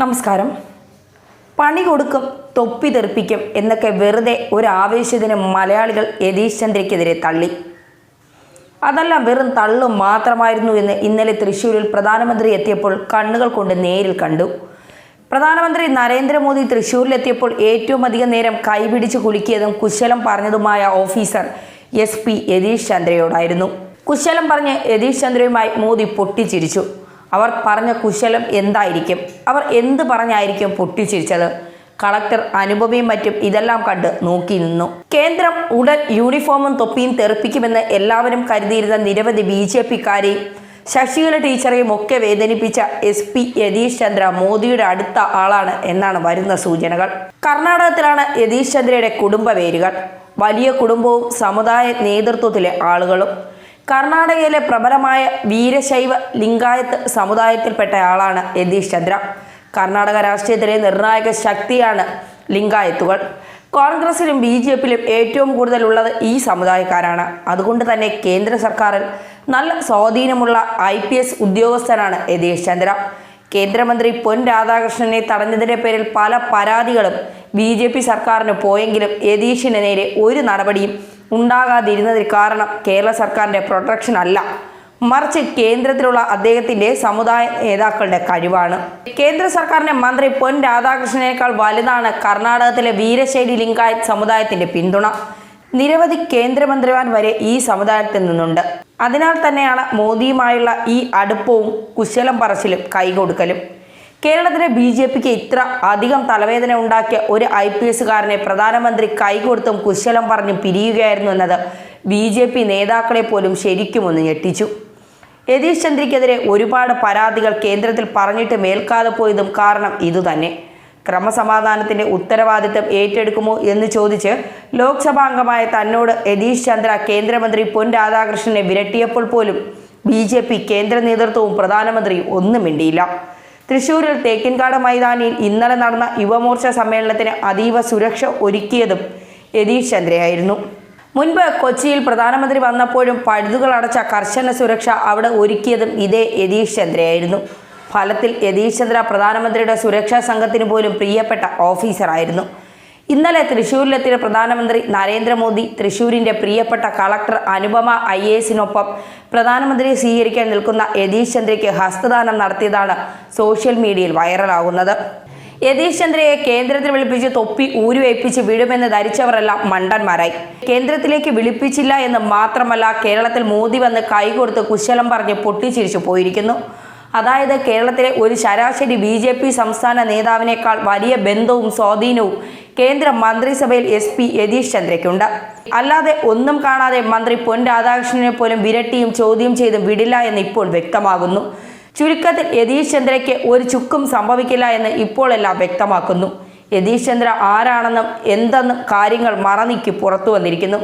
നമസ്കാരം. പണി കൊടുക്കും തൊപ്പി തെറിപ്പിക്കും എന്നൊക്കെ വെറുതെ ഒരു ആവേശത്തിന് മലയാളികൾ യതീഷ് ചന്ദ്രയ്ക്കെതിരെ തള്ളി. അതെല്ലാം വെറും തള്ളും മാത്രമായിരുന്നു എന്ന് ഇന്നലെ തൃശ്ശൂരിൽ പ്രധാനമന്ത്രി എത്തിയപ്പോൾ കണ്ണുകൾ കൊണ്ട് നേരിൽ കണ്ടു. പ്രധാനമന്ത്രി നരേന്ദ്രമോദി തൃശ്ശൂരിലെത്തിയപ്പോൾ ഏറ്റവും അധികം നേരം കൈപിടിച്ച് കുലുക്കിയതും കുശലം പറഞ്ഞതുമായ ഓഫീസർ എസ് പി യതീഷ് ചന്ദ്രയോടായിരുന്നു. കുശലം പറഞ്ഞ് യതീഷ് ചന്ദ്രയുമായി മോദി പൊട്ടിച്ചിരിച്ചു. അവർ പറഞ്ഞ കുശലം എന്തായിരിക്കും? അവർ എന്ത് പറഞ്ഞായിരിക്കും പൊട്ടിച്ചിരിച്ചത്? കളക്ടർ അനുപമയും മറ്റും ഇതെല്ലാം കണ്ട് നോക്കി നിന്നു. കേന്ദ്രം ഉടൻ യൂണിഫോമും തൊപ്പിയും തെറിപ്പിക്കുമെന്ന് എല്ലാവരും കരുതിയിരുന്ന നിരവധി ബി ജെ പിക്കാരെയും ശശികല ടീച്ചറെയും ഒക്കെ വേദനിപ്പിച്ച എസ് പി യതീഷ് ചന്ദ്ര മോദിയുടെ അടുത്ത ആളാണ് എന്നാണ് വരുന്ന സൂചനകൾ. കർണാടകത്തിലാണ് യതീഷ് ചന്ദ്രയുടെ കുടുംബ വേരുകൾ. വലിയ കുടുംബവും സമുദായ നേതൃത്വത്തിലെ ആളുകളും കർണാടകയിലെ പ്രബലമായ വീരശൈവ ലിംഗായത്ത് സമുദായത്തിൽപ്പെട്ടയാളാണ് യതീഷ് ചന്ദ്ര. കർണാടക രാഷ്ട്രീയത്തിലെ നിർണായക ശക്തിയാണ് ലിംഗായത്തുകൾ. കോൺഗ്രസിലും ബി ജെ പിയിലും ഏറ്റവും കൂടുതലുള്ളത് ഈ സമുദായക്കാരാണ്. അതുകൊണ്ട് തന്നെ കേന്ദ്ര സർക്കാരിൽ നല്ല സ്വാധീനമുള്ള ഐ പി എസ് ഉദ്യോഗസ്ഥനാണ് യതീഷ് ചന്ദ്ര. കേന്ദ്രമന്ത്രി പൊൻ രാധാകൃഷ്ണനെ തടഞ്ഞതിന്റെ പേരിൽ പല പരാതികളും ബി ജെ പി സർക്കാരിന് പോയെങ്കിലും യതീഷിന് നേരെ ഒരു നടപടിയും ഉണ്ടാകാതിരുന്നതിന് കാരണം കേരള സർക്കാരിന്റെ പ്രൊട്ടക്ഷൻ അല്ല. മറിച്ച് കേന്ദ്രത്തിലുള്ള അദ്ദേഹത്തിന്റെ സമുദായ നേതാക്കളുടെ കഴിവാണ്. കേന്ദ്ര സർക്കാരിന്റെ മന്ത്രി പൊൻ രാധാകൃഷ്ണനേക്കാൾ വലുതാണ് കർണാടകത്തിലെ വീരശൈലി ലിംഗായത് സമുദായത്തിന്റെ പിന്തുണ. നിരവധി കേന്ദ്രമന്ത്രിമാർ വരെ ഈ സമുദായത്തിൽ നിന്നുണ്ട്. അതിനാൽ തന്നെയാണ് മോദിയുമായുള്ള ഈ അടുപ്പവും കുശലം പറച്ചിലും കൈകൊടുക്കലും. കേരളത്തിലെ ബി ജെ പിക്ക് ഇത്ര അധികം തലവേദന ഉണ്ടാക്കിയ ഒരു ഐ പി എസുകാരനെ പ്രധാനമന്ത്രി കൈകൊടുത്തും കുശലം പറഞ്ഞും പിരിയുകയായിരുന്നു എന്നത് ബി ജെ പി നേതാക്കളെ പോലും ശരിക്കും ഒന്ന് ഞെട്ടിച്ചു. യതീഷ് ചന്ദ്രയ്ക്കെതിരെ ഒരുപാട് പരാതികൾ കേന്ദ്രത്തിൽ പറഞ്ഞിട്ട് മേൽക്കാതെ പോയതും കാരണം ഇതുതന്നെ. ക്രമസമാധാനത്തിന്റെ ഉത്തരവാദിത്തം ഏറ്റെടുക്കുമോ എന്ന് ചോദിച്ച് ലോക്സഭാംഗമായ തന്നോട് യതീഷ് ചന്ദ്ര കേന്ദ്രമന്ത്രി പൊൻ രാധാകൃഷ്ണനെ വിരട്ടിയപ്പോൾ പോലും ബി കേന്ദ്ര നേതൃത്വവും പ്രധാനമന്ത്രിയും ഒന്നും മിണ്ടിയില്ല. തൃശൂരിൽ തേക്കിൻകാട് മൈതാനിയിൽ ഇന്നലെ നടന്ന യുവമോർച്ച സമ്മേളനത്തിന് അതീവ സുരക്ഷ ഒരുക്കിയതും യതീഷ് ചന്ദ്രയായിരുന്നു. മുൻപ് കൊച്ചിയിൽ പ്രധാനമന്ത്രി വന്നപ്പോഴും പഴുതുകൾ അടച്ച കർശന സുരക്ഷ അവിടെ ഒരുക്കിയതും ഇതേ യതീഷ് ചന്ദ്രയായിരുന്നു. ഫലത്തിൽ യതീഷ് ചന്ദ്ര പ്രധാനമന്ത്രിയുടെ സുരക്ഷാ സംഘത്തിന് പോലും പ്രിയപ്പെട്ട ഓഫീസറായിരുന്നു. ഇന്നലെ തൃശൂരിലെത്തിയ പ്രധാനമന്ത്രി നരേന്ദ്രമോദി തൃശൂരിന്റെ പ്രിയപ്പെട്ട കളക്ടർ അനുപമ ഐ എ എസിനൊപ്പം പ്രധാനമന്ത്രിയെ സ്വീകരിക്കാൻ നിൽക്കുന്ന യതീഷ് ചന്ദ്രയ്ക്ക് ഹസ്തദാനം നടത്തിയതാണ് സോഷ്യൽ മീഡിയയിൽ വൈറലാകുന്നത്. യതീഷ് ചന്ദ്രയെ കേന്ദ്രത്തിൽ വിളിപ്പിച്ച് തൊപ്പി ഊരുവയ്പ്പിച്ച് വിടുമെന്ന് ധരിച്ചവരെല്ലാം മണ്ടന്മാരായി. കേന്ദ്രത്തിലേക്ക് വിളിപ്പിച്ചില്ല എന്ന് മാത്രമല്ല കേരളത്തിൽ മോദി വന്ന് കൈകൊടുത്ത് കുശലം പറഞ്ഞ് പൊട്ടിച്ചിരിച്ചു പോയിരിക്കുന്നു. അതായത് കേരളത്തിലെ ഒരു ശരാശരി ബി ജെ പി സംസ്ഥാന നേതാവിനേക്കാൾ വലിയ ബന്ധവും സ്വാധീനവും കേന്ദ്ര മന്ത്രിസഭയിൽ എസ് പി യതീഷ് ചന്ദ്രയ്ക്കുണ്ട്. അല്ലാതെ ഒന്നും കാണാതെ മന്ത്രി പൊൻ രാധാകൃഷ്ണനെ പോലും വിരട്ടിയും ചോദ്യം ചെയ്തും വിടില്ല എന്ന് ഇപ്പോൾ വ്യക്തമാകുന്നു. ചുരുക്കത്തിൽ യതീഷ് ചന്ദ്രയ്ക്ക് ഒരു ചുക്കും സംഭവിക്കില്ല എന്ന് ഇപ്പോഴെല്ലാം വ്യക്തമാക്കുന്നു. യതീഷ് ചന്ദ്ര ആരാണെന്നും എന്തെന്നും കാര്യങ്ങൾ മറനീക്കി പുറത്തു വന്നിരിക്കുന്നു.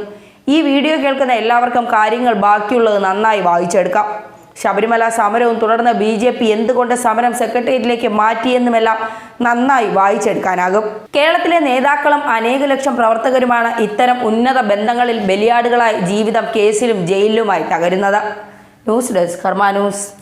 ഈ വീഡിയോ കേൾക്കുന്ന എല്ലാവർക്കും കാര്യങ്ങൾ ബാക്കിയുള്ളത് നന്നായി വായിച്ചെടുക്കാം. ശബരിമല സമരവും തുടർന്ന് ബി ജെ പി എന്തുകൊണ്ട് സമരം സെക്രട്ടേറിയറ്റിലേക്ക് മാറ്റിയെന്നുമെല്ലാം നന്നായി വായിച്ചെടുക്കാനാകും. കേരളത്തിലെ നേതാക്കളും അനേക ലക്ഷം പ്രവർത്തകരുമാണ് ഇത്തരം ഉന്നത ബന്ധങ്ങളിൽ ബലിയാടുകളായി ജീവിതം കേസിലും ജയിലിലുമായി തകരുന്നത്. ന്യൂസ് ഡെസ്ക് ഹർമാ ന്യൂസ്.